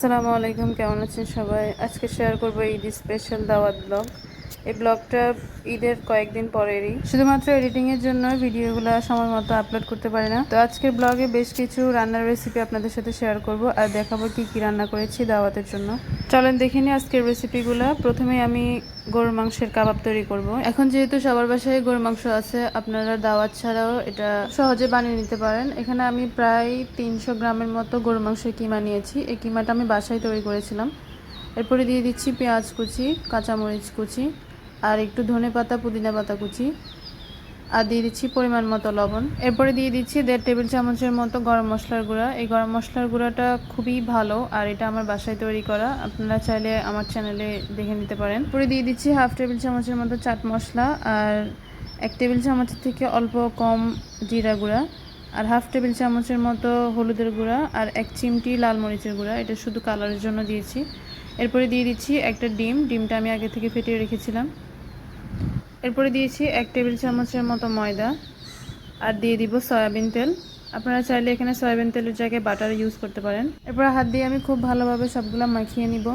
আসসালামু আলাইকুম কেমন আছেন সবাই? আজকে শেয়ার করব ঈদ স্পেশাল দাওয়াত ব্লগ এই ব্লগটা ঈদের কয়েকদিন পরেরই। শুধুমাত্র এডিটিং এর জন্য ভিডিওগুলো সময় মতো আপলোড করতে পারি না। তো আজকের ব্লগে বেশ কিছু রান্নার রেসিপি আপনাদের সাথে শেয়ার করব আর দেখাবো কি কি রান্না করেছি দাওয়াতের জন্য। চলেন দেখে নিই আজকের রেসিপিগুলো প্রথমে আমি গরুর মাংসের কাবাব তৈরি করব। এখন যেহেতু সবার বাসায় গরুর মাংস আছে, আপনারা দাওয়াত ছাড়াও এটা সহজে বানিয়ে নিতে পারেন। এখানে আমি প্রায় তিনশো গ্রামের মতো গরুর মাংসের কিমা নিয়েছি। এই কিমাটা আমি বাসায় তৈরি করেছিলাম। এরপরে দিয়ে দিচ্ছি পেঁয়াজ কুচি, কাঁচামরিচ কুচি, আর একটু ধনে পাতা, পুদিনা পাতা কুচি। আর দিয়ে দিচ্ছি পরিমাণ মতো লবণ। এরপরে দিয়ে দিচ্ছি দেড় টেবিল চামচের মতো গরম মশলার গুঁড়া। এই গরম মশলার গুঁড়াটা খুবই ভালো, আর এটা আমার বাসায় তৈরি করা। আপনারা চাইলে আমার চ্যানেলে দেখে নিতে পারেন। পরে দিয়ে দিচ্ছি হাফ টেবিল চামচের মতো চাট মশলা, আর এক টেবিল চামচের থেকে অল্প কম জিরা গুঁড়া, আর হাফ টেবিল চামচের মতো হলুদের গুঁড়া, আর এক চিমটি লাল মরিচের গুঁড়া। এটা শুধু কালারের জন্য দিয়েছি। এরপরে দিয়ে দিচ্ছি একটা ডিম। ডিমটা আমি আগে থেকে ফেটিয়ে রেখেছিলাম। এরপরে দিয়েছি এক টেবিল চামচের মতো ময়দা। আর দিয়ে দিব সয়াবিন তেল। আপনারা চাইলে এখানে সয়াবিন তেলের জায়গায় বাটার ইউজ করতে পারেন। এরপর হাত দিয়ে আমি খুব ভালোভাবে সবগুলো মাখিয়ে নিব,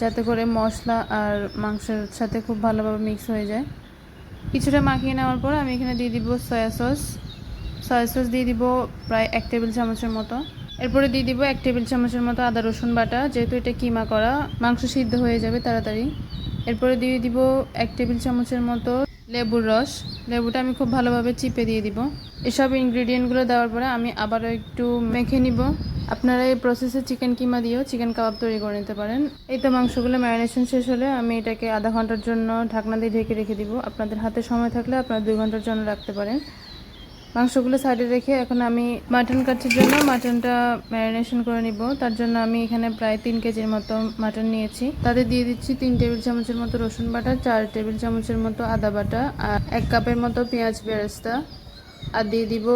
যাতে করে মশলা আর মাংসের সাথে খুব ভালোভাবে মিক্স হয়ে যায়। কিছুটা মাখিয়ে নেওয়ার পর আমি এখানে দিয়ে দিব সয়া সস। সয়া সস দিয়ে দিব প্রায় এক টেবিল চামচের মতো। এরপরে দিয়ে দিব এক টেবিল চামচের মতো আদা রসুন বাটা, যেহেতু এটা কিমা করা, মাংস সিদ্ধ হয়ে যাবে তাড়াতাড়ি। এরপরে দিয়ে দিব এক টেবিল চামচের মতো লেবুর রস। লেবুটা আমি খুব ভালোভাবে চিপে দিয়ে দিব। এসব ইনগ্রিডিয়েন্টগুলো দেওয়ার পরে আমি আবারও একটু মেখে নিব। আপনারা এই প্রসেসে চিকেন কিমা দিয়েও চিকেন কাবাব তৈরি করে নিতে পারেন। এই তো মাংসগুলো ম্যারিনেশন শেষ হলে আমি এটাকে আধা ঘণ্টার জন্য ঢাকনা দিয়ে ঢেকে রেখে দিব। আপনাদের হাতে সময় থাকলে আপনারা দুই ঘণ্টার জন্য রাখতে পারেন। মাংসগুলো সাইডে রেখে এখন আমি মাটন কাটার জন্য মাটনটা ম্যারিনেশন করে নিব। তার জন্য আমি এখানে প্রায় তিন কেজির মতো মাটন নিয়েছি। তাতে দিয়ে দিচ্ছি তিন টেবিল চামচের মতো রসুন বাটা, চার টেবিল চামচের মতো আদা বাটা, আর এক কাপের মতো পেঁয়াজ বেরেস্তা। আর দিয়ে দিব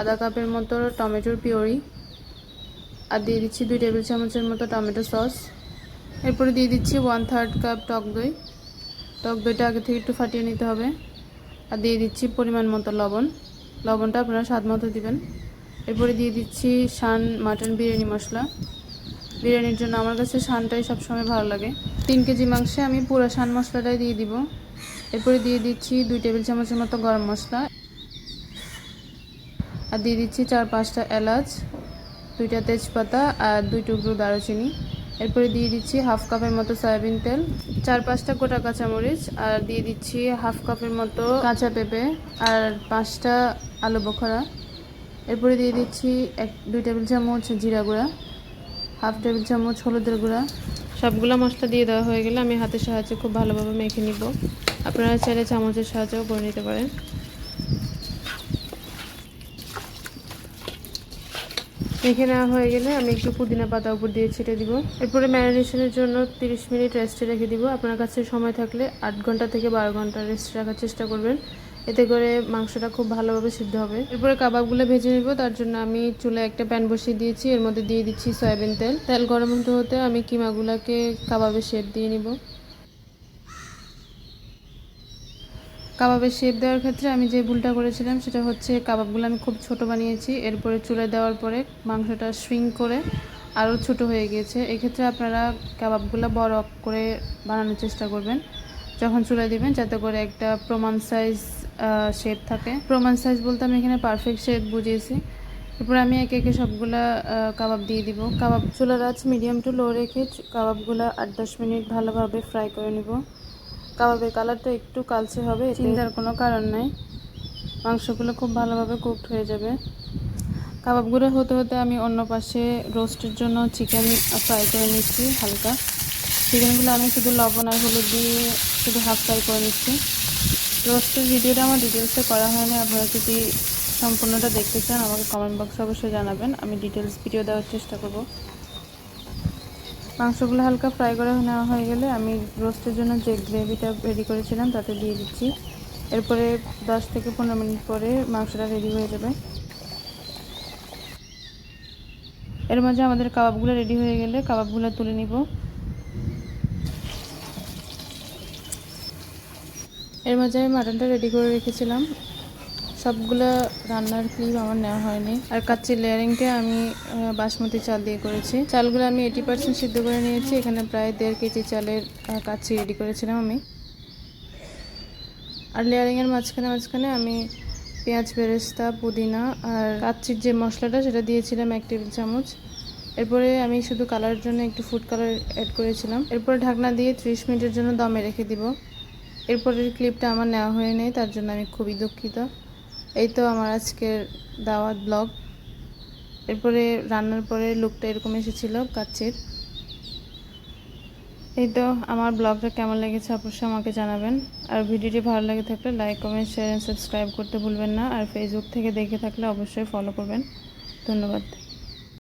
আধা কাপের মতো টমেটোর পিওরি আর দিয়ে দিচ্ছি দুই টেবিল চামচের মতো টমেটো সস। এরপরে দিয়ে দিচ্ছি ওয়ান থার্ড কাপ টক দই। টক দইটা আগে থেকে একটু ফাটিয়ে নিতে হবে। আর দিয়ে দিচ্ছি পরিমাণ মতো লবণ। লবণটা আপনারা স্বাদ মতো দিবেন। এরপরে দিয়ে দিচ্ছি শান মাটন বিরিয়ানি মশলা। বিরিয়ানির জন্য আমার কাছে শানটাই সবসময় ভালো লাগে। তিন কেজি মাংসে আমি পুরো শান মশলাটাই দিয়ে দিব। এরপরে দিয়ে দিচ্ছি দুই টেবিল চামচের মতো গরম মশলা। আর দিয়ে দিচ্ছি চার পাঁচটা এলাচ, দুইটা তেজপাতা আর দুই টুকরো দারুচিনি। এরপরে দিয়ে দিচ্ছি হাফ কাপের মতো সয়াবিন তেল, চার পাঁচটা গোটা কাঁচামরিচ, আর দিয়ে দিচ্ছি হাফ কাপের মতো কাঁচা পেঁপে আর পাঁচটা আলু বখরা এরপরে দিয়ে দিচ্ছি এক, দুই টেবিল চামচ জিরা গুঁড়া, হাফ টেবিল চামচ হলুদের গুঁড়া। সবগুলো মশলা দিয়ে দেওয়া হয়ে গেলে আমি হাতের সাহায্যে খুব ভালোভাবে মেখে নিব। আপনারা চাইলে চামচের সাহায্যেও করে নিতে পারেন। মেখে নেওয়া হয়ে গেলে আমি একটু পুদিনা পাতা উপর দিয়ে ছিটে দিব। এরপরে ম্যারিনেশনের জন্য 30 মিনিট রেস্টে রেখে দিব। আপনার কাছে সময় থাকলে আট ঘণ্টা থেকে বারো ঘণ্টা রেস্টে রাখার চেষ্টা করবেন। এতে করে মাংসটা খুব ভালোভাবে সিদ্ধ হবে। এরপরে কাবাবগুলো ভেজে নিব। তার জন্য আমি চুলে একটা প্যান বসিয়ে দিয়েছি। এর মধ্যে দিয়ে দিচ্ছি সয়াবিন তেল। তেল গরম হতে হতে আমি কিমাগুলোকে কাবাবে শেপ দিয়ে নিব। কাবাবের শেপ দেওয়ার ক্ষেত্রে আমি যে ভুলটা করেছিলাম সেটা হচ্ছে কাবাবগুলো আমি খুব ছোট বানিয়েছি। এরপরে চুলে দেওয়ার পরে মাংসটা সুইং করে আরও ছোট হয়ে গিয়েছে। এক্ষেত্রে আপনারা কাবাবগুলো বড় করে বানানোর চেষ্টা করবেন। যখন চুলে দিবেন, যাতে করে একটা প্রমাণ সাইজ শেপ থাকে। প্রমাণ সাইজ বলতে আমি এখানে পারফেক্ট শেপ বুঝিয়েছি। এরপর আমি একে একে সবগুলা কাবাব দিয়ে দিব। কাবাব চুলার আঁচ মিডিয়াম টু লো রেখে কাবাবগুলো আট দশ মিনিট ভালোভাবে ফ্রাই করে নিব। কাবাবের কালারটা একটু কালচে হবে চিন্তার কোনো কারণ নাই। মাংসগুলো খুব ভালোভাবে কুকড হয়ে যাবে। কাবাবগুলো হতে হতে আমি অন্য পাশে রোস্টের জন্য চিকেন ফ্রাই করে নিচ্ছি, হালকা। চিকেনগুলো আমি শুধু লবণ আর হলুদ দিয়ে শুধু হাফ ফ্রাই করে নিচ্ছি। রোস্টের ভিডিওটা আমার ডিটেলসে করা হয়নি। আপনারা যদি সম্পূর্ণটা দেখতে চান, আমাকে কমেন্ট বক্সে অবশ্যই জানাবেন। আমি ডিটেলস ভিডিও দেওয়ার চেষ্টা করব। মাংসগুলো হালকা ফ্রাই করে নেওয়া হয়ে গেলে আমি রোস্টের জন্য যে গ্রেভিটা রেডি করেছিলাম তাতে দিয়ে দিচ্ছি। এরপরে দশ থেকে পনেরো মিনিট পরে মাংসটা রেডি হয়ে যাবে। এর মাঝে আমাদের কাবাবগুলো রেডি হয়ে গেলে কাবাবগুলো তুলে নিব। এর মাঝে আমি মাটনটা রেডি করে রেখেছিলাম। সবগুলো রান্নার ক্লিপ আমার নেওয়া হয়নি। আর কাচ্চির লেয়ারিংটা আমি বাসমতি চাল দিয়ে করেছি। চালগুলো আমি এইটি পার্সেন্ট সিদ্ধ করে নিয়েছি। এখানে প্রায় দেড় কেজি চালের কাচ্চি রেডি করেছিলাম আমি। আর লেয়ারিংয়ের মাঝখানে মাঝখানে আমি পেঁয়াজ, বেরেস্তা, পুদিনা আর কাচ্চির যে মশলাটা, সেটা দিয়েছিলাম এক টেবিল চামচ। এরপরে আমি শুধু কালারের জন্য একটু ফুড কালার অ্যাড করেছিলাম। এরপরে ঢাকনা দিয়ে ত্রিশ মিনিটের জন্য দমে রেখে দিব। এরপরের ক্লিপটা আমার নেওয়া হয়ে নেই তার জন্য আমি খুবই দুঃখিত। এই তো আমার আজকের দাওয়াত ব্লগ। এরপরে রান্নার পরে লুকটা এরকম এসেছিল, কাচ্চির। এই তো আমার ব্লগটা কেমন লেগেছে অবশ্যই আমাকে জানাবেন। আর ভিডিওটি ভালো লাগে থাকলে like comment share and subscribe করতে ভুলবেন না। আর ফেসবুক থেকে দেখে থাকলে অবশ্যই ফলো করবেন। ধন্যবাদ।